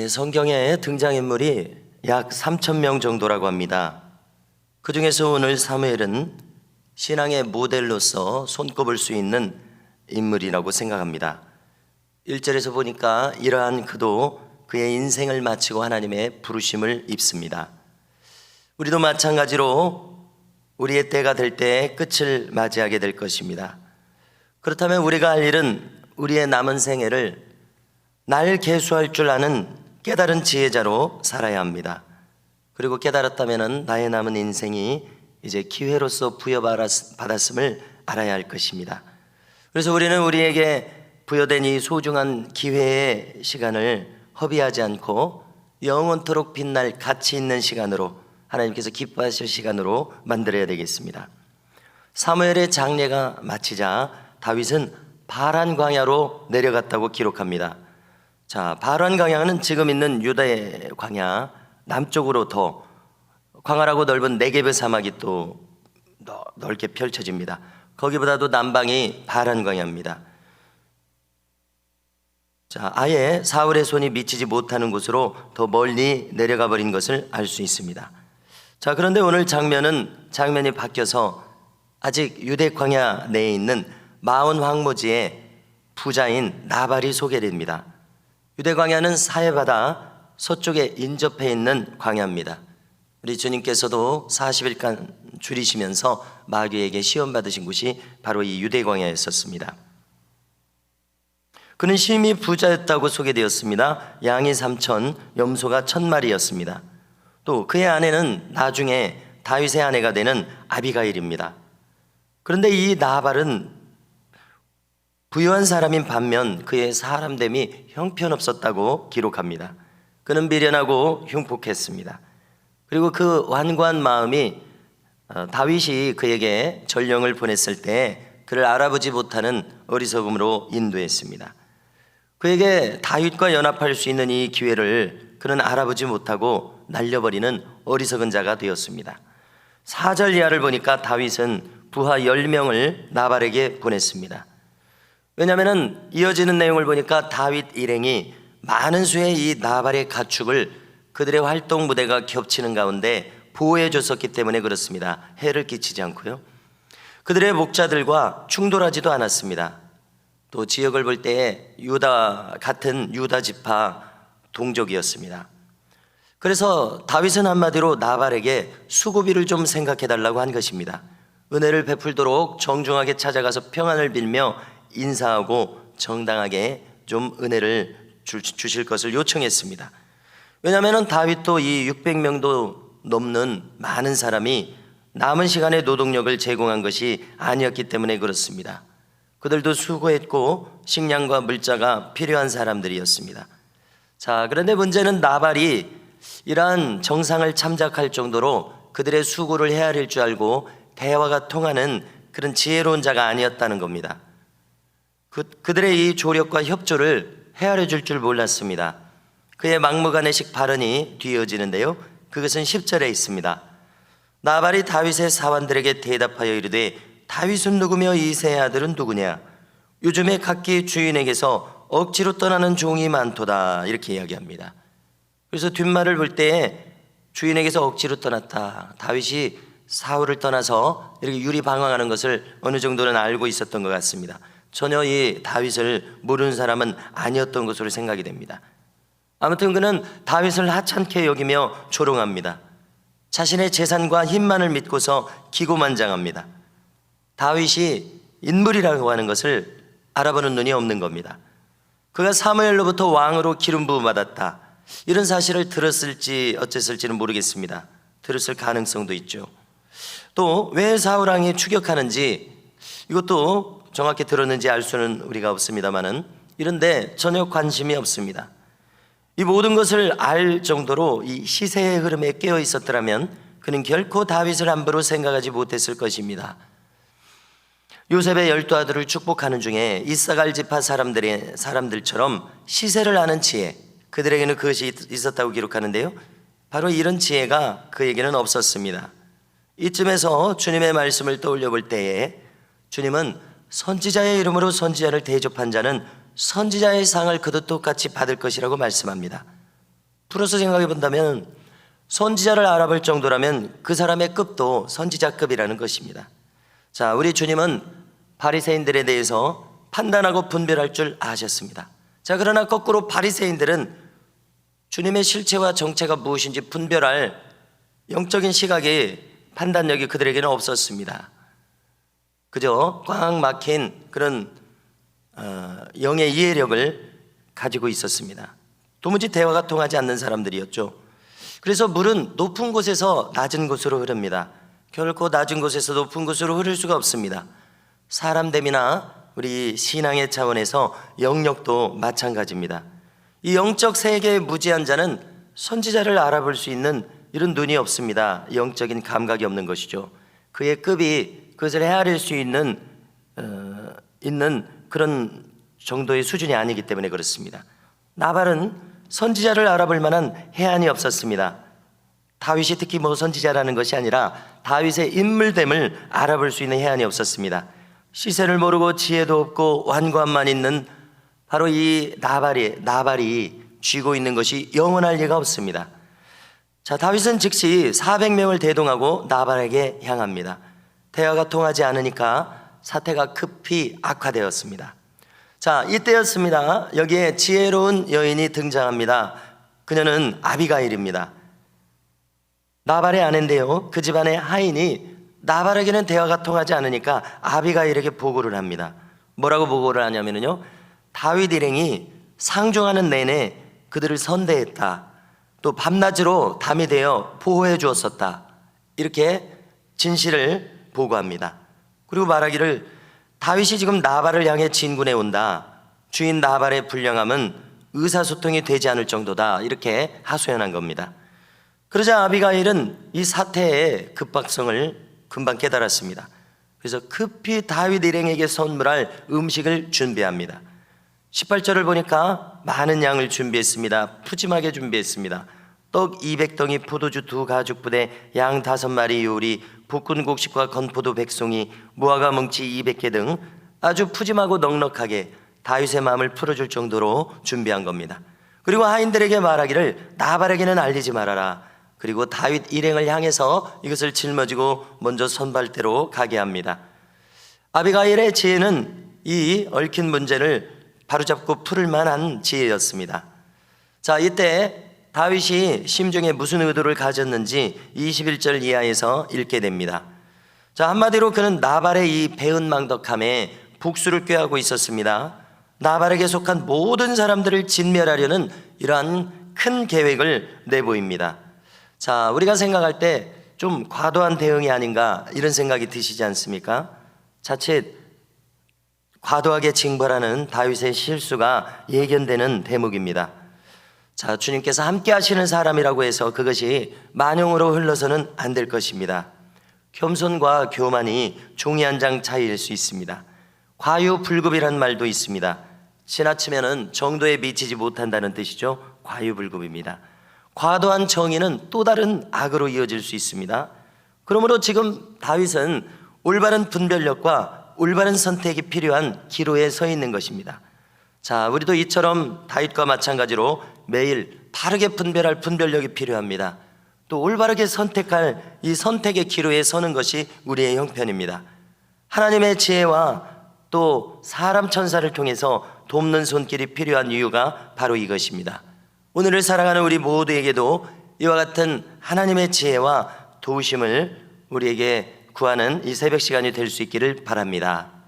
예, 성경에 등장인물이 약 3천 명 정도라고 합니다. 그 중에서 오늘 사무엘은 신앙의 모델로서 손꼽을 수 있는 인물이라고 생각합니다. 1절에서 보니까 이러한 그도 그의 인생을 마치고 하나님의 부르심을 입습니다. 우리도 마찬가지로 우리의 때가 될 때 끝을 맞이하게 될 것입니다. 그렇다면 우리가 할 일은 우리의 남은 생애를 날 계수할 줄 아는 깨달은 지혜자로 살아야 합니다. 그리고 깨달았다면 나의 남은 인생이 이제 기회로서 부여받았음을 알아야 할 것입니다. 그래서 우리는 우리에게 부여된 이 소중한 기회의 시간을 허비하지 않고 영원토록 빛날 가치 있는 시간으로 하나님께서 기뻐하실 시간으로 만들어야 되겠습니다. 사무엘의 장례가 마치자 다윗은 바란 광야로 내려갔다고 기록합니다. 자, 바란 광야는 지금 있는 유다의 광야 남쪽으로 더 광활하고 넓은 네게브 사막이 또 넓- 넓게 펼쳐집니다. 거기보다도 남방이 바란 광야입니다. 자, 아예 사울의 손이 미치지 못하는 곳으로 더 멀리 내려가 버린 것을 알 수 있습니다. 자, 그런데 오늘 장면은 장면이 바뀌어서 아직 유대 광야 내에 있는 마온 황무지의 부자인 나발이 소개됩니다. 유대 광야는 사해바다 서쪽에 인접해 있는 광야입니다. 우리 주님께서도 40일간 줄이시면서 마귀에게 시험 받으신 곳이 바로 이 유대 광야였었습니다. 그는 심히 부자였다고 소개되었습니다. 양이 3천, 염소가 1000마리였습니다. 또 그의 아내는 나중에 다윗의 아내가 되는 아비가일입니다. 그런데 이 나발은 부유한 사람인 반면 그의 사람됨이 형편없었다고 기록합니다. 그는 미련하고 흉폭했습니다. 그리고 그 완고한 마음이 어, 다윗이 그에게 전령을 보냈을 때 그를 알아보지 못하는 어리석음으로 인도했습니다. 그에게 다윗과 연합할 수 있는 이 기회를 그는 알아보지 못하고 날려버리는 어리석은 자가 되었습니다. 4절 이하를 보니까 다윗은 부하 10명을 나발에게 보냈습니다. 왜냐하면 이어지는 내용을 보니까 다윗 일행이 많은 수의 이 나발의 가축을 그들의 활동 무대가 겹치는 가운데 보호해 줬었기 때문에 그렇습니다. 해를 끼치지 않고요. 그들의 목자들과 충돌하지도 않았습니다. 또 지역을 볼 때에 유다 같은 유다 지파 동족이었습니다. 그래서 다윗은 한마디로 나발에게 수고비를 좀 생각해 달라고 한 것입니다. 은혜를 베풀도록 정중하게 찾아가서 평안을 빌며 인사하고 정당하게 좀 은혜를 주, 주실 것을 요청했습니다. 왜냐하면 다윗도 이 600명도 넘는 많은 사람이 남은 시간에 노동력을 제공한 것이 아니었기 때문에 그렇습니다. 그들도 수고했고 식량과 물자가 필요한 사람들이었습니다. 자, 그런데 문제는 나발이 이러한 정상을 참작할 정도로 그들의 수고를 헤아릴 줄 알고 대화가 통하는 그런 지혜로운 자가 아니었다는 겁니다. 그, 그들의 이 조력과 협조를 헤아려 줄 줄 몰랐습니다. 그의 막무가내식 발언이 뒤이어지는데요. 그것은 10절에 있습니다. 나발이 다윗의 사환들에게 대답하여 이르되 다윗은 누구며 이세의 아들은 누구냐? 요즘에 각기 주인에게서 억지로 떠나는 종이 많도다 이렇게 이야기합니다. 그래서 뒷말을 볼 때에 주인에게서 억지로 떠났다. 다윗이 사울을 떠나서 이렇게 유리방황하는 것을 어느 정도는 알고 있었던 것 같습니다. 전혀 이 다윗을 모르는 사람은 아니었던 것으로 생각이 됩니다. 아무튼 그는 다윗을 하찮게 여기며 조롱합니다. 자신의 재산과 힘만을 믿고서 기고만장합니다. 다윗이 인물이라고 하는 것을 알아보는 눈이 없는 겁니다. 그가 사무엘로부터 왕으로 기름 부음 받았다. 이런 사실을 들었을지 어쨌을지는 모르겠습니다. 들었을 가능성도 있죠. 또 왜 사울 왕이 추격하는지 이것도 정확히 들었는지 알 수는 우리가 없습니다만은 이런데 전혀 관심이 없습니다. 이 모든 것을 알 정도로 이 시세의 흐름에 깨어 있었더라면 그는 결코 다윗을 함부로 생각하지 못했을 것입니다. 요셉의 열두 아들을 축복하는 중에 이사갈 지파 사람들의 사람들처럼 시세를 아는 지혜 그들에게는 그것이 있- 있었다고 기록하는데요. 바로 이런 지혜가 그에게는 없었습니다. 이쯤에서 주님의 말씀을 떠올려 볼 때에 주님은 선지자의 이름으로 선지자를 대접한 자는 선지자의 상을 그도 똑같이 받을 것이라고 말씀합니다. 풀어서 생각해 본다면 선지자를 알아볼 정도라면 그 사람의 급도 선지자급이라는 것입니다. 자, 우리 주님은 바리새인들에 대해서 판단하고 분별할 줄 아셨습니다. 자, 그러나 거꾸로 바리새인들은 주님의 실체와 정체가 무엇인지 분별할 영적인 시각이 판단력이 그들에게는 없었습니다. 그저 꽉 막힌 그런 어, 영의 이해력을 가지고 있었습니다. 도무지 대화가 통하지 않는 사람들이었죠. 그래서 물은 높은 곳에서 낮은 곳으로 흐릅니다. 결코 낮은 곳에서 높은 곳으로 흐를 수가 없습니다. 사람됨이나 우리 신앙의 차원에서 영역도 마찬가지입니다. 이 영적 세계의 무지한 자는 선지자를 알아볼 수 있는 이런 눈이 없습니다. 영적인 감각이 없는 것이죠. 그의 급이 그것을 헤아릴 수 있는 어, 있는 그런 정도의 수준이 아니기 때문에 그렇습니다. 나발은 선지자를 알아볼 만한 해안이 없었습니다. 다윗이 특히 뭐 선지자라는 것이 아니라 다윗의 인물됨을 알아볼 수 있는 해안이 없었습니다. 시세를 모르고 지혜도 없고 완고함만 있는 바로 이 나발이 나발이 쥐고 있는 것이 영원할 리가 없습니다. 자, 다윗은 즉시 400명을 대동하고 나발에게 향합니다. 대화가 통하지 않으니까 사태가 급히 악화되었습니다. 자, 이때였습니다. 여기에 지혜로운 여인이 등장합니다. 그녀는 아비가일입니다. 나발의 아내인데요. 그 집안의 하인이 나발에게는 대화가 통하지 않으니까 아비가일에게 보고를 합니다. 뭐라고 보고를 하냐면요. 다윗 일행이 상종하는 내내 그들을 선대했다. 또 밤낮으로 담이 되어 보호해 주었었다. 이렇게 진실을 보고합니다. 그리고 말하기를 다윗이 지금 나발을 향해 진군해 온다. 주인 나발의 불량함은 의사소통이 되지 않을 정도다. 이렇게 하소연한 겁니다. 그러자 아비가일은 이 사태의 급박성을 금방 깨달았습니다. 그래서 급히 다윗 일행에게 선물할 음식을 준비합니다. 18절을 보니까 많은 양을 준비했습니다. 푸짐하게 준비했습니다. 떡 200덩이, 포도주 두 가죽 부대, 양 다섯 마리 요리, 볶은 곡식과 건포도 백송이, 무화과 뭉치 200개 등 아주 푸짐하고 넉넉하게 다윗의 마음을 풀어줄 정도로 준비한 겁니다. 그리고 하인들에게 말하기를 나발에게는 알리지 말아라. 그리고 다윗 일행을 향해서 이것을 짊어지고 먼저 선발대로 가게 합니다. 아비가일의 지혜는 이 얽힌 문제를 바로잡고 풀을 만한 지혜였습니다. 자, 이때 다윗이 심중에 무슨 의도를 가졌는지 21절 이하에서 읽게 됩니다. 자, 한마디로 그는 나발의 이 배은망덕함에 복수를 꾀하고 있었습니다. 나발에게 속한 모든 사람들을 진멸하려는 이러한 큰 계획을 내보입니다. 자, 우리가 생각할 때 좀 과도한 대응이 아닌가 이런 생각이 드시지 않습니까? 자칫 과도하게 징벌하는 다윗의 실수가 예견되는 대목입니다. 자, 주님께서 함께 하시는 사람이라고 해서 그것이 만용으로 흘러서는 안 될 것입니다. 겸손과 교만이 종이 한 장 차이일 수 있습니다. 과유불급이라는 말도 있습니다. 지나치면은 정도에 미치지 못한다는 뜻이죠. 과유불급입니다. 과도한 정의는 또 다른 악으로 이어질 수 있습니다. 그러므로 지금 다윗은 올바른 분별력과 올바른 선택이 필요한 기로에 서 있는 것입니다. 자, 우리도 이처럼 다윗과 마찬가지로 매일 바르게 분별할 분별력이 필요합니다. 또 올바르게 선택할 이 선택의 기로에 서는 것이 우리의 형편입니다. 하나님의 지혜와 또 사람 천사를 통해서 돕는 손길이 필요한 이유가 바로 이것입니다. 오늘을 사랑하는 우리 모두에게도 이와 같은 하나님의 지혜와 도우심을 우리에게 구하는 이 새벽 시간이 될 수 있기를 바랍니다.